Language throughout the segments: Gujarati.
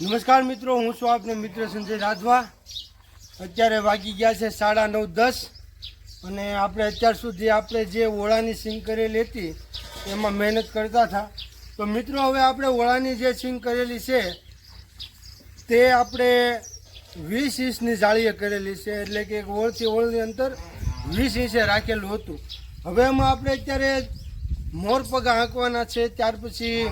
નમસ્કાર મિત્રો, હું છું આપનો મિત્ર સંજય રાધવા. અત્યારે વાગી ગયા છે સાડા નવ દસ અને આપણે અત્યાર સુધી આપણે જે ઓળાની સિંગ કરેલી હતી, એમાં મહેનત કરતા હતા. તો મિત્રો, હવે આપણે ઓળાની જે સિંગ કરેલી છે, તે આપણે વીસ ઇંચની જાળીએ કરેલી છે. એટલે કે એક ઓળથી ઓળની અંતર વીસ ઇંચે રાખેલું હતું. હવે એમાં આપણે અત્યારે મોર આંકવાના છે, ત્યાર પછી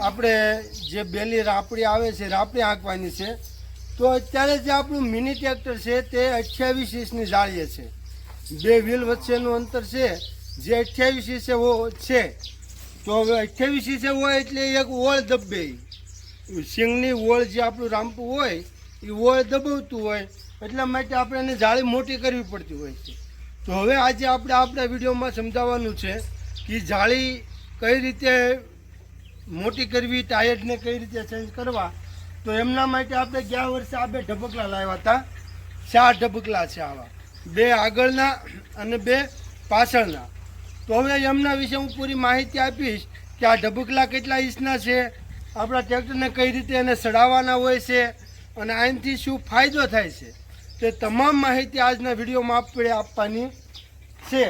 આપણે જે બેલી રાપડી આવે છે, રાપડી હાંકવાની છે, તો અત્યારે જે આપણું મિની ટ્રેક્ટર છે તે અઠ્યાવીસ ઇંચની જાળીએ છે. બે વ્હીલ વચ્ચેનું અંતર છે, જે અઠ્યાવીસ ઇંચે છે. તો હવે અઠ્યાવીસ ઇંચે હોય એટલે એક ઓળ દબે. સિંગની ઓળ જે આપણું રામપું હોય, એ ઓળ દબાવતું હોય, એટલા માટે આપણે એને જાળી મોટી કરવી પડતી હોય છે. તો હવે આજે આપણે આપણા વિડીયોમાં સમજાવવાનું છે કે જાળી કઈ રીતે મોટી કરવી, ટાયરને કઈ રીતે ચેન્જ કરવા, તો એમના માટે આપણે ગયા વર્ષે આ બે ઢબકલા લાવ્યા હતા. ચાર ઢબકલા છે આવા. બે આગળના અને બે પાછળના. તો હવે એમના વિશે હું પૂરી માહિતી આપીશ કે આ ઢબકલા કેટલા ઇંચના છે, આપણા ટ્રેક્ટરને કઈ રીતે એને સડાવવાના હોય છે, અને આનાથી શું ફાયદો થાય છે. તે તમામ માહિતી આજના વિડીયોમાં આપણે આપવાની છે.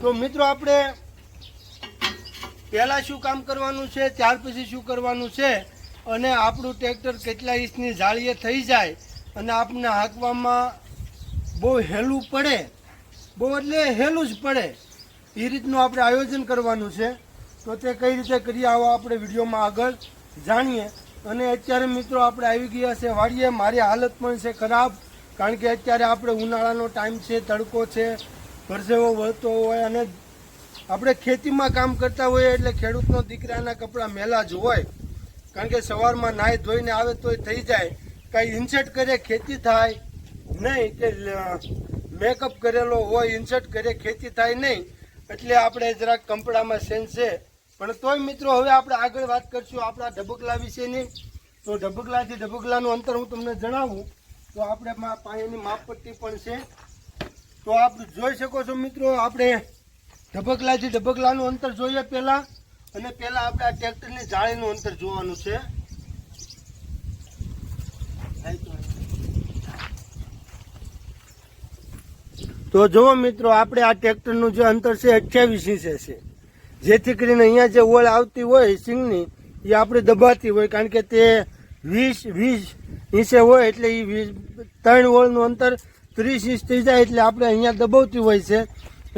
તો મિત્રો, આપણે પહેલાં શું કામ કરવાનું છે, ત્યાર પછી શું કરવાનું છે અને આપણું ટ્રેક્ટર કેટલા ઇંચની જાળીએ થઈ જાય અને આપણને હાંકવામાં બહુ હેલું પડે, બહુ એટલે હેલું જ પડે. એ રીતનું આપણે આયોજન કરવાનું છે. તો તે કઈ રીતે કરીએ આવો આપણે વિડીયોમાં આગળ જાણીએ. અને અત્યારે મિત્રો આપણે આવી ગયા છે વાડીએ. મારી હાલત પણ છે ખરાબ, કારણ કે અત્યારે આપણે ઉનાળાનો ટાઈમ છે, તડકો છે પરસેવો વળતો હોય અને આપણે ખેતીમાં કામ કરતા હોઈએ એટલે ખેડૂતનો દીકરાના કપડાં મેલા જ હોય. કારણ કે સવારમાં નાહી ધોઈને આવે તોય થઈ જાય. કાંઈ ઇન્સર્ટ કરે ખેતી થાય નહીં કે મેકઅપ કરેલો હોય, ઇન્સર્ટ કરે ખેતી થાય નહીં. એટલે આપણે જરાક કપડામાં સેન્સ છે. પણ તોય મિત્રો હવે આપણે આગળ વાત કરશું આપણા ઢબકલા વિશેની. તો ઢબકલાથી ઢબકલાનું અંતર હું તમને જણાવું. તો આપણે પાણીની માપપટ્ટી પણ છે. તો આપ જોઈ શકો છો મિત્રો, આપણે ઢબકલાથી ઢબકલાનું અંતર જોઈએ પહેલાં અને પહેલાં આપણે આ ટ્રેક્ટરની જાળીનું અંતર જોવાનું છે. તો જુઓ મિત્રો, આપણે આ ટ્રેક્ટરનું જે અંતર છે અઠ્યાવીસ ઇંચે છે જેથી કરીને અહીંયા જે ઓળ આવતી હોય સિંગની, એ આપણે દબાતી હોય, કારણ કે તે વીસ વીસ ઇંચે હોય એટલે એ વીસ, ત્રણ ઓળનું અંતર ત્રીસ ઇંચ થઈ જાય એટલે આપણે અહીંયા દબાવતી હોય છે.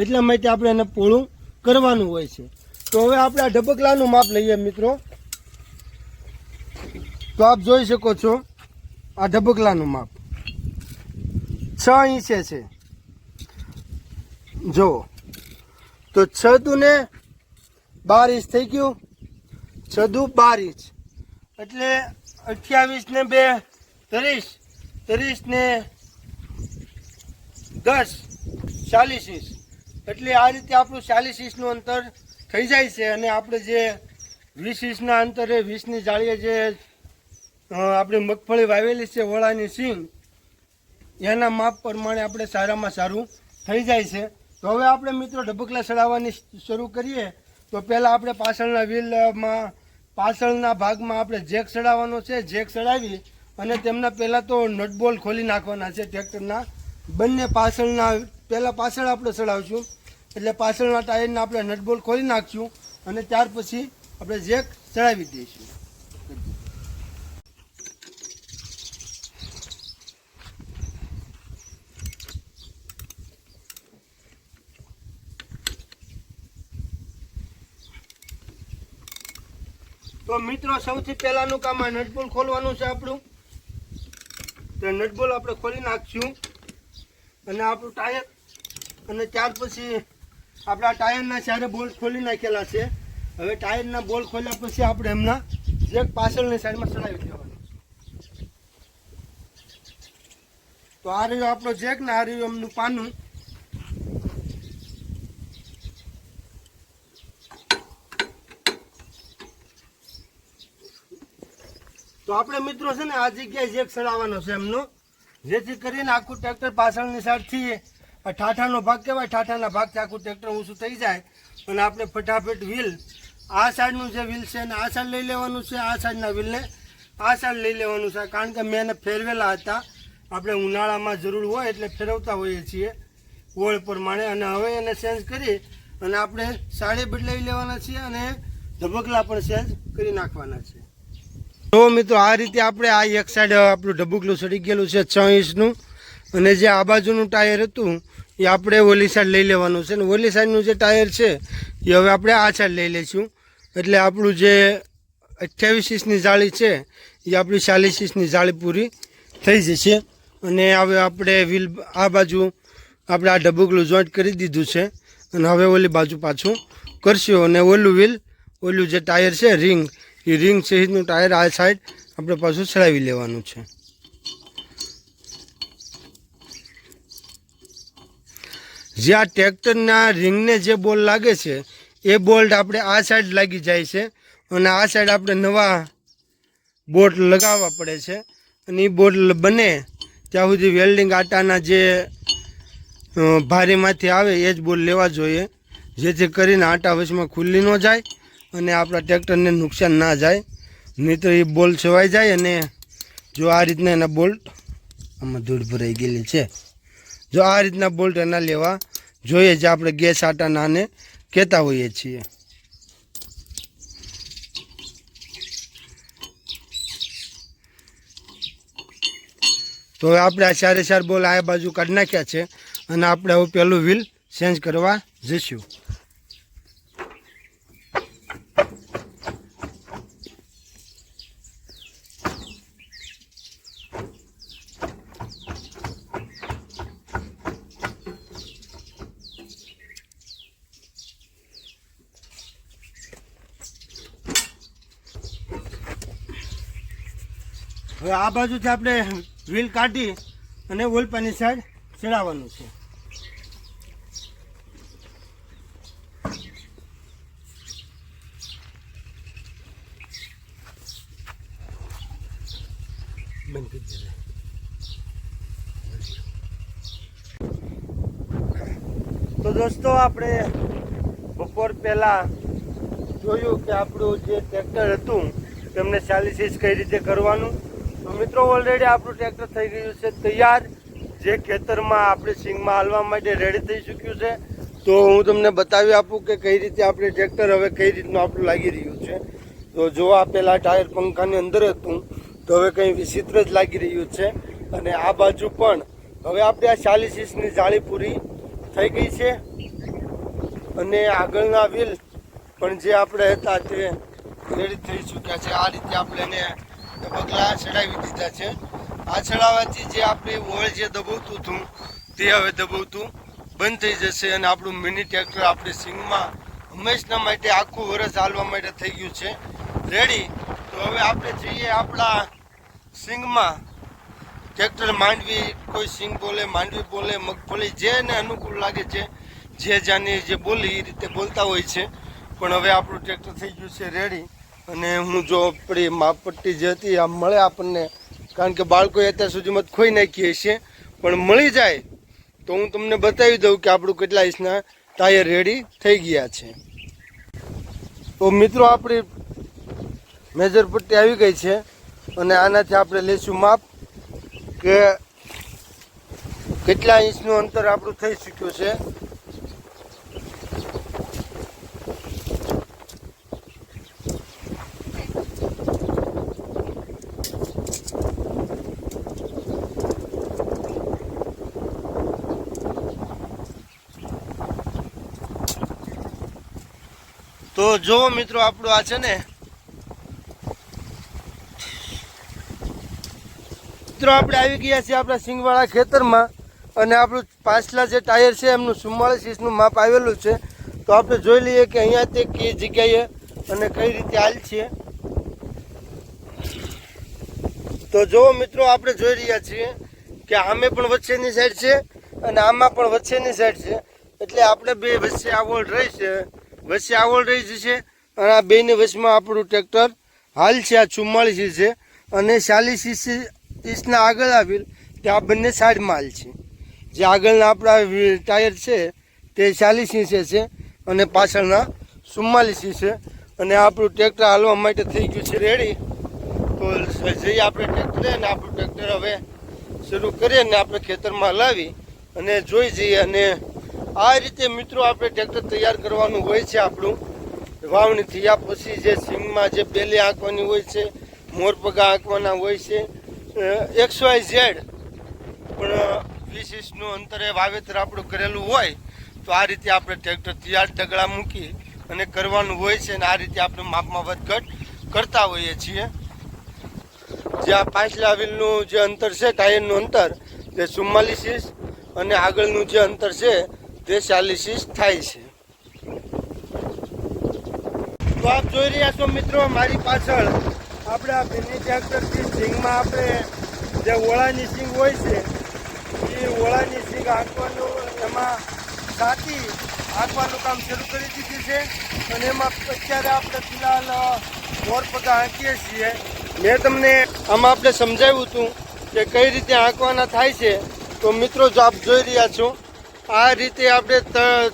એટલા માટે આપણે એને પોળું કરવાનું હોય છે. તો હવે આપણે આ ઢબકલાનું માપ લઈએ મિત્રો. તો આપ જોઈ શકો છો આ ઢબકલાનું માપ. છ ઇંચે છે. જો તો છ ને બાર ઇંચ થઈ ગયું. છ દુ બાર ઇંચ. એટલે અઠ્યાવીસ ને બે ત્રીસ. ત્રીસ ને દસ. ચાલીસ ઇંચ. એટલે આ રીતે આપણું ચાલીસ ઇંચનું અંતર થઈ જાય છે અને આપણે જે વીસ ઇંચના અંતરે વીસની જાળીએ જે આપણે મગફળી વાવેલી છે વડાની સિંગ એના માપ પ્રમાણે આપણે સારામાં સારું થઈ જાય છે. તો હવે આપણે મિત્રો ઢબકલા ચડાવવાની શરૂ કરીએ. તો પહેલાં આપણે પાછળના વ્હીલમાં, પાછળના ભાગમાં આપણે જેક ચડાવવાનો છે. જેક ચડાવી અને તેમના પહેલાં તો નટબોલ ખોલી નાખવાના છે ટ્રેક્ટરના. બંને પાછળના પહેલાં પાછળ આપણે ચડાવશું. એટલે પાછળના ટાયરને આપણે નટબોલ ખોલી નાખશું અને ત્યાર પછી આપણે જેક ચડાવી દઈશું. તો મિત્રો, સૌથી પહેલાનું કામ આ નટબોલ ખોલવાનું છે આપણું. તો નટબોલ આપણે ખોલી નાખશું. અને આપણું ટાયર અને ત્યાર પછી આપણા ટાયરના ચારે બોલ્ટ ખોલી નાખેલા છે. હવે ટાયરના બોલ્ટ ખોલ્યા પછી આપણે એમના જેક પાછળની સાઈડમાં ચડાવી દેવાનું. તો આ રહ્યું આપણો જેક ને આ રહ્યું એમનું પાનું. તો આપણે મિત્રો છે ને આ જગ્યાએ જેક ચડાવવાનો છે એમનો. જેથી કરીને આખું ટ્રેક્ટર પાછળની સાઈડથી આ ઠાઠાનો ભાગ કહેવાય, ઠાઠાના ભાગથી આખું ટ્રેક્ટર ઊંચું થઈ જાય. અને આપણે ફટાફટ વ્હીલ, આ સાઈડનું જે વ્હીલ છે ને આ સાઈડ લઈ લેવાનું છે, આ સાઈડના વ્હીલને આ સાઈડ લઈ લેવાનું છે. કારણ કે મેં એને ફેરવેલા હતા. આપણે ઉનાળામાં જરૂર હોય એટલે ફેરવતા હોઈએ છીએ ઓળ પ્રમાણે. અને હવે એને ચેન્જ કરી અને આપણે સાડી બદલાવી લેવાના છીએ અને ધબકલા પણ ચેન્જ કરી નાખવાના છે તો મિત્રો, આ રીતે આપણે આ એક સાઈડ આપણું ઢબુકલું સડી ગયેલું છે, છ ઇંચનું. અને જે આ બાજુનું ટાયર હતું એ આપણે ઓલી સાઈડ લઈ લેવાનું છે ને ઓલી સાઈડનું જે ટાયર છે, એ હવે આપણે આ સાઈડ લઈ લઈશું. એટલે આપણું જે અઠ્યાવીસ ઇંચની જાળી છે, એ આપણી ચાલીસ ઇંચની જાળી પૂરી થઈ જશે. અને હવે આપણે વ્હીલ આ બાજુ આપણે આ ઢબુકલું જોઈન્ટ કરી દીધું છે. અને હવે ઓલી બાજુ પાછું કરશું. અને ઓલું વ્હીલ ઓલું જે ટાયર છે રિંગ એ રિંગ સહિતનું ટાયર આ સાઈડ આપણે પાછું ચડાવી લેવાનું છે. જે આ ટ્રેક્ટરના રિંગને જે બોલ લાગે છે, એ બોલ્ટ આપણે આ સાઈડ લાગી જાય છે અને આ સાઈડ આપણે નવા બોટ લગાવવા પડે છે અને એ બોટ બને ત્યાં સુધી વેલ્ડિંગ આટાના જે ભારેમાંથી આવે એ જ બોલ લેવા જોઈએ, જેથી કરીને આટા વચમાં ખુલ્લી ન જાય અને આપણા ટ્રેક્ટરને નુકસાન ના જાય. નહીં તો એ બોલ છવાઈ જાય અને જો આ રીતના એના બોલ્ટ આમાં ધૂળ ભરાઈ ગયેલી છે. જો આ રીતના બોલ્ટ એના લેવા જોઈએ જે આપણે ગેસ આટા નાને કહેતા હોઈએ છીએ. તો આપણે આ ચારે ચાર બોલ આ બાજુ કાઢી નાખ્યા છે અને આપણે હવે પેલું વ્હીલ ચેન્જ કરવા જઈશું. હવે આ બાજુથી આપણે વ્હીલ કાઢી અને ઓલપાની સાઈડ ચડાવવાનું છે. તો દોસ્તો, આપણે બપોર પહેલા જોયું કે આપણું જે ટ્રેક્ટર હતું, તેમને ચાલીસ ઇંચ કઈ રીતે કરવાનું તો મિત્રો ઓલરેડી આપણું ટ્રેક્ટર થઈ ગયું છે તૈયાર. જે ખેતરમાં આપણે સિંગમાં હાલવા માટે રેડી થઈ ચૂક્યું છે. તો હું તમને બતાવી આપું કે કઈ રીતે આપણે ટ્રેક્ટર હવે કઈ રીતનું આપણું લાગી રહ્યું છે. તો જો આ પેલા ટાયર પંખાની અંદર હતું, તો હવે કંઈ વિચિત્ર જ લાગી રહ્યું છે. અને આ બાજુ પણ હવે આપણે આ ચાલીસ ઇંચની જાળી પૂરી થઈ ગઈ છે. અને આગળના વ્હીલ પણ જે આપણે હતા તે રેડી થઈ ચૂક્યા છે. આ રીતે આપણે એને પગલા ચડાવી દીધા છે. આ ચડાવવાથી જે આપણે ઓળ જે દબાવતું હતું, તે હવે દબાવતું બંધ થઈ જશે અને આપણું મિની ટ્રેક્ટર આપણે સિંગમાં હંમેશના માટે આખું વરસ હાલવા માટે થઈ ગયું છે. રેડી તો હવે આપણે જઈએ આપણા સિંગમાં. ટ્રેક્ટર માંડવી, કોઈ સિંગ બોલે, માંડવી બોલે મગફળી જેને અનુકૂળ લાગે છે, જે જાની જે બોલી, એ રીતે બોલતા હોય છે. પણ હવે આપણું ટ્રેક્ટર થઈ ગયું છે. રેડી અને હું જો આપણી માપટ્ટી જે હતી આ મળે આપણને. કારણ કે બાળકોએ અત્યાર સુધીમાં ખોઈ નાખીએ છીએ પણ મળી જાય તો હું તમને બતાવી દઉં કે આપણું કેટલા ઇંચના ટાયર રેડી થઈ ગયા છે. તો મિત્રો, આપણી મેજર પટ્ટી આવી ગઈ છે અને આનાથી આપણે લઈશું માપ કે કેટલા ઇંચનું અંતર આપણું થઈ ચૂક્યું છે. તો જો મિત્રો આપણું આ છે ને મિત્રો આપણે આવી ગયા છીએ આપણા સિંગવાળા ખેતરમાં અને આપણું પાછલા જે ટાયર છે એમનું ચુમ્માળીસ માપ આવેલું છે. તો આપણે જોઈ લઈએ કે અહીંયા તે કઈ જગ્યાએ અને કઈ રીતે હાલ છે. તો જો મિત્રો આપણે જોઈ રહ્યા છીએ કે આમે પણ વચ્ચેની સાઈડ છે અને આમાં પણ વચ્ચેની સાઈડ છે. એટલે આપણે બે વચ્ચે આવોલ રહી છે. વચ્ચે આવડ રહી જશે અને આ બેની વચમાં આપણું ટ્રેક્ટર હાલ છે, આ ચુમ્માળીસ ઇંચ છે અને ચાલીસ ઇંચ ઇંચના આગળ આવેલ તે આ બંને સાઈડમાં હાલ છે. જે આગળના આપણા ટાયર છે, તે ચાલીસ ઇંચે છે અને પાછળના ચુમ્માલીસ ઇંચે અને આપણું ટ્રેક્ટર હાલવા માટે થઈ ગયું છે રેડી તો તો જઈએ આપણે ટ્રેક્ટરે અને આપણું ટ્રેક્ટર હવે શરૂ કરીએ અને આપણે ખેતરમાં લાવી અને જોઈ જઈએ અને આ રીતે મિત્રો આપણે ટ્રેક્ટર તૈયાર કરવાનું હોય છે આપણું. વાવણી થયા પછી જે સિંગમાં જે પેલી આંકવાની હોય છે, મોરપગા આંકવાના હોય છે એક્સ વાય ઝેડ પણ વીસ ઇંચનું અંતરે વાવેતર આપણું કરેલું હોય તો આ રીતે આપણે ટ્રેક્ટર તૈયાર ઢગલા મૂકી અને કરવાનું હોય છે અને આ રીતે આપણે માપમાં વધઘટ કરતા હોઈએ છીએ. જે આ પાછલા વ્હીલનું જે અંતર છે, ટાયરનું અંતર જે ચુમ્માલીસ ઇંચ અને આગળનું જે અંતર છે તે ચાલીસ થાય છે. તો આપ જોઈ રહ્યા છો મિત્રો મારી પાછળ આપણે આ ભીની ટ્રેક્ટરથી સિંગમાં આપણે જે ઓળાની સિંગ હોય છે, એ ઓળાની સિંગ આંકવાનું એમાં સાથી આંકવાનું કામ શરૂ કરી દીધું છે અને એમાં અત્યારે આપણે ફિલહાલ મોરપગા આંકીએ છીએ. મેં તમને આમાં આપણે સમજાવ્યું હતું કે કઈ રીતે આંકવાના થાય છે. તો મિત્રો જો આપ જોઈ રહ્યા છો આ રીતે આપણે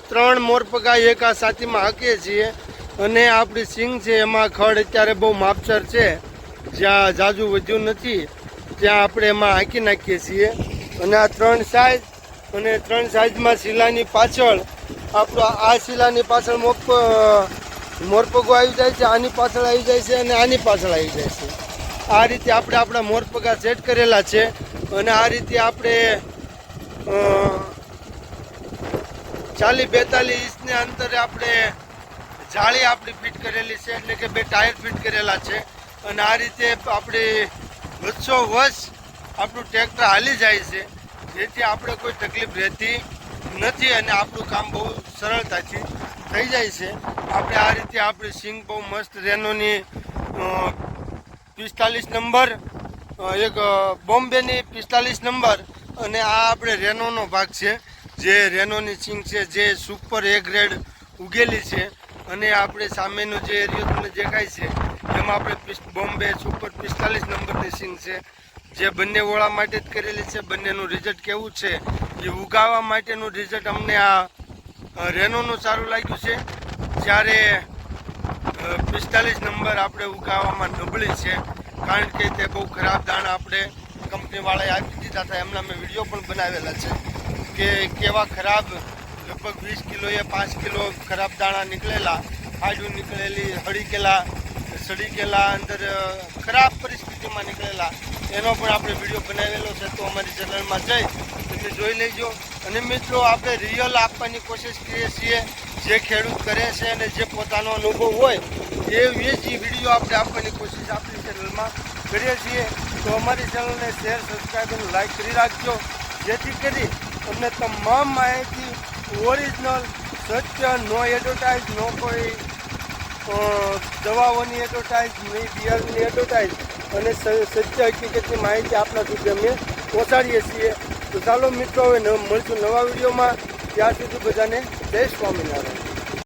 ત્રણ મોરપગા એક આ સાથીમાં હાંકીએ છીએ. અને આપણી સિંગ છે, એમાં ખડ અત્યારે બહુ માપસર છે. જ્યાં જાજુ વધ્યું નથી, ત્યાં આપણે એમાં હાંકી નાખીએ છીએ. અને આ ત્રણ સાઈઝ, અને ત્રણ સાઈઝમાં શિલાની પાછળ, આપણો આ શિલાની પાછળ મોપ મોરપગો આવી જાય છે, આની પાછળ આવી જાય છે, અને આની પાછળ આવી જાય છે. આ રીતે આપણે આપણા મોરપગા સેટ કરેલા છે. અને આ રીતે આપણે ચાલી બેતાલીસ ઇંચને અંતરે આપણે જાળી આપણી ફિટ કરેલી છે, એટલે કે બે ટાયર ફિટ કરેલા છે. અને આ રીતે આપણી વચ્ચો વર્ષ આપણું ટ્રેક્ટર હાલી જાય છે. જેથી આપણે કોઈ તકલીફ રહેતી નથી અને આપણું કામ બહુ સરળતાથી થઈ જાય છે. આપણે આ રીતે આપણી સિંગ બહુ મસ્ત રેનોની પિસ્તાલીસ નંબર એક બોમ્બેની પિસ્તાલીસ નંબર અને આ આપણે રેનોનો ભાગ છે. જે રેનોની સિંગ છે, જે સુપર એ ગ્રેડ ઉગેલી છે અને આપણે સામેનો જે એરિયો તમને દેખાય છે, એમાં આપણે બોમ્બે સુપર પિસ્તાલીસ નંબરની સિંગ છે. જે બંને ઓળા માટે જ કરેલી છે, બંનેનું રિઝલ્ટ કેવું છે, એ ઉગાવવા માટેનું રિઝલ્ટ અમને આ રેનોનું સારું લાગ્યું છે. જ્યારે પિસ્તાલીસ નંબર આપણે ઉગાવવામાં નબળી છે, કારણ કે તે બહુ ખરાબ દાણા આપણે કંપનીવાળાએ આપી દીધા હતા, એમના મેં વીડિયો પણ બનાવેલા છે. કે કેવા ખરાબ, લગભગ વીસ કિલોએ પાંચ કિલો ખરાબ દાણા નીકળેલા, હાડું નીકળેલી હળી ગયેલા સડી ગયેલા અંદર ખરાબ પરિસ્થિતિમાં નીકળેલા. એનો પણ આપણે વીડિયો બનાવેલો છે, તો અમારી ચેનલમાં જઈ તમે જોઈ લેજો. અને મિત્રો, આપણે રિયલ આપવાની કોશિશ કરીએ છીએ, જે ખેડૂત કરે છે અને જે પોતાનો અનુભવ હોય એ એ જ વીડિયો આપણે આપવાની કોશિશ આપણી ચેનલમાં કરીએ છીએ. તો અમારી ચેનલને શેર, સબસ્ક્રાઈબ અને લાઈક કરી રાખજો. જેથી કરી તમને તમામ માહિતી ઓરિજિનલ સત્ય નો એડવર્ટાઇઝ નો કોઈ દવાઓની એડવર્ટાઇઝ નહીં બિયરની એડવર્ટાઇઝ અને સત્ય હકીકતની માહિતી આપણા સુધી અમે પહોંચાડીએ છીએ. તો ચાલો મિત્રો, હવે મળશું નવા વિડીયોમાં. ત્યાં સુધી બધાને જય સ્વામિનારાયણ.